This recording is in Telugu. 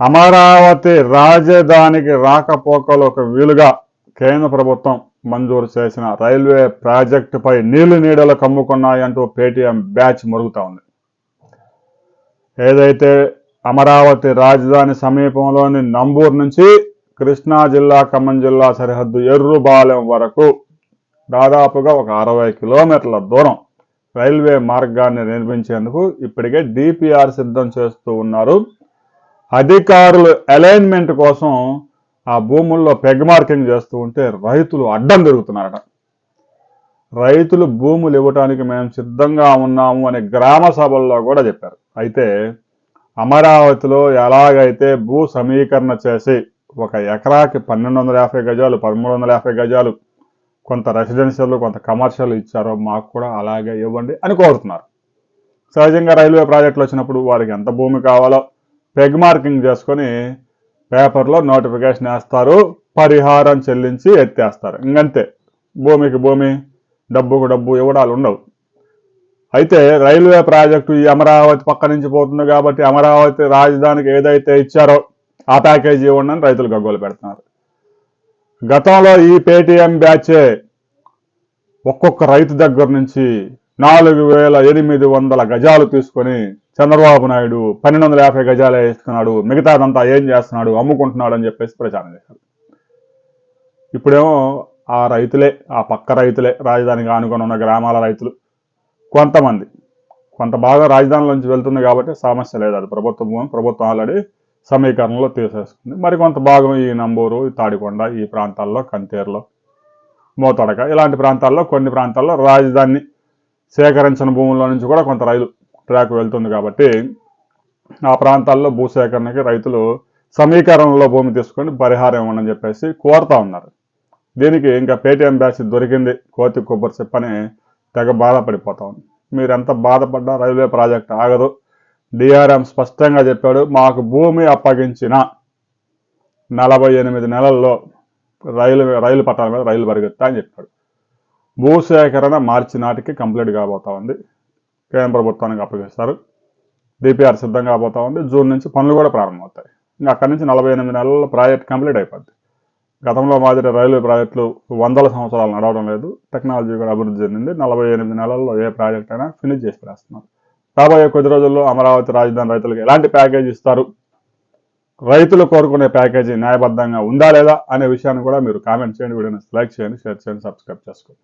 అమరావతి రాజధానికి రాకపోకలకు వీలుగా కేంద్ర ప్రభుత్వం మంజూరు చేసిన రైల్వే ప్రాజెక్టుపై నీళ్ళు నీడలు కమ్ముకున్నాయంటూ పేటీఎం బ్యాచ్ మురుగుతా ఉంది. ఏదైతే అమరావతి రాజధాని సమీపంలోని నంబూరు నుంచి కృష్ణా జిల్లా ఖమ్మం జిల్లా సరిహద్దు ఎర్రుబాలెం వరకు దాదాపుగా ఒక అరవై కిలోమీటర్ల దూరం రైల్వే మార్గాన్ని నిర్మించేందుకు ఇప్పటికే డిపిఆర్ సిద్ధం చేస్తూ ఉన్నారు. అధికారులు అలైన్మెంట్ కోసం ఆ భూముల్లో పెగ్ మార్కింగ్ చేస్తూ ఉంటే రైతులు అడ్డం తిరుగుతున్నారట. రైతులు భూములు ఇవ్వటానికి మేము సిద్ధంగా ఉన్నాము అని గ్రామ సభల్లో కూడా చెప్పారు. అయితే అమరావతిలో ఎలాగైతే భూ సమీకరణ చేసి ఒక ఎకరాకి పన్నెండు వందల యాభై గజాలు పదమూడు వందల యాభై గజాలు కొంత రెసిడెన్షియల్ కొంత కమర్షియల్ ఇచ్చారో మాకు కూడా అలాగే ఇవ్వండి అని కోరుతున్నారు. సహజంగా రైల్వే ప్రాజెక్టులు వచ్చినప్పుడు వారికి ఎంత భూమి కావాలో పెగ్ మార్కింగ్ చేసుకొని పేపర్లో నోటిఫికేషన్ వేస్తారు పరిహారం చెల్లించి ఎత్తేస్తారు. ఇంకంతే. భూమికి భూమి డబ్బుకు డబ్బు ఇవ్వడాలు ఉండవు. అయితే రైల్వే ప్రాజెక్టు ఈ అమరావతి పక్క నుంచి పోతుంది కాబట్టి అమరావతి రాజధానికి ఏదైతే ఇచ్చారో ఆ ప్యాకేజీ ఇవ్వండి అని రైతులు గగ్గోలు పెడుతున్నారు. గతంలో ఈ పేటీఎం బ్యాచే ఒక్కొక్క రైతు దగ్గర నుంచి నాలుగు వేల ఎనిమిది వందల గజాలు తీసుకొని చంద్రబాబు నాయుడు పన్నెండు వందల యాభై గజాలే ఇస్తున్నాడు మిగతాదంతా ఏం చేస్తున్నాడు? అమ్ముకుంటున్నాడు అని చెప్పేసి ప్రచారం చేశారు. ఇప్పుడేమో ఆ రైతులే ఆ పక్క రైతులే రాజధానికి ఆనుకొని ఉన్న గ్రామాల రైతులు కొంతమంది కొంత భాగం రాజధాని నుంచి వెళ్తుంది కాబట్టి సమస్య లేదు. అది ప్రభుత్వం ప్రభుత్వం ఆల్రెడీ సమీకరణలో తీసేసుకుంది. మరి కొంత భాగం ఈ నంబూరు ఈ తాడికొండ ఈ ప్రాంతాల్లో కంతేరులో మోతడక ఇలాంటి ప్రాంతాల్లో కొన్ని ప్రాంతాల్లో రాజధాని సేకరించిన భూముల్లో నుంచి కూడా కొంత రైలు ట్రాక్ వెళ్తుంది కాబట్టి ఆ ప్రాంతాల్లో భూసేకరణకి రైతులు సమీకరణలో భూమి తీసుకొని పరిహారం ఇవ్వండి చెప్పేసి కోరుతా ఉన్నారు. దీనికి ఇంకా పేటీఎం బ్యాచ్ దొరికింది. కోతి కొబ్బరి చెప్పని తెగ బాధపడిపోతా ఉంది. మీరు ఎంత బాధపడ్డా రైల్వే ప్రాజెక్ట్ ఆగదు. డిఆర్ఎం స్పష్టంగా చెప్పాడు మాకు భూమి అప్పగించిన నలభై ఎనిమిది నెలల్లో రైలు రైలు పట్టాల మీద రైలు పరిగెత్తా అని చెప్పాడు. భూసేకరణ మార్చి నాటికి కంప్లీట్ కాబోతా ఉంది. కేంద్ర ప్రభుత్వానికి అప్పగిస్తారు డిపిఆర్ సిద్ధం కాబోతా ఉంది. జూన్ నుంచి పనులు కూడా ప్రారంభమవుతాయి. ఇంకా అక్కడి నుంచి నలభై ఎనిమిది నెలల్లో ప్రాజెక్ట్ కంప్లీట్ అయిపోద్ది. గతంలో మాదిరి రైల్వే ప్రాజెక్టులు వందల సంవత్సరాలు నడవడం లేదు. టెక్నాలజీ కూడా అభివృద్ధి చెందింది. నలభై ఎనిమిది నెలల్లో ఏ ప్రాజెక్ట్ అయినా ఫినిష్ చేసి రాస్తున్నారు. రాబోయే కొద్ది రోజుల్లో అమరావతి రాజధాని రైతులకు ఎలాంటి ప్యాకేజ్ ఇస్తారు? రైతులు కోరుకునే ప్యాకేజీ న్యాయబద్ధంగా ఉందా లేదా అనే విషయాన్ని కూడా మీరు కామెంట్ చేయండి. వీడియోని లైక్ చేయండి షేర్ చేయండి సబ్స్క్రైబ్ చేసుకోండి.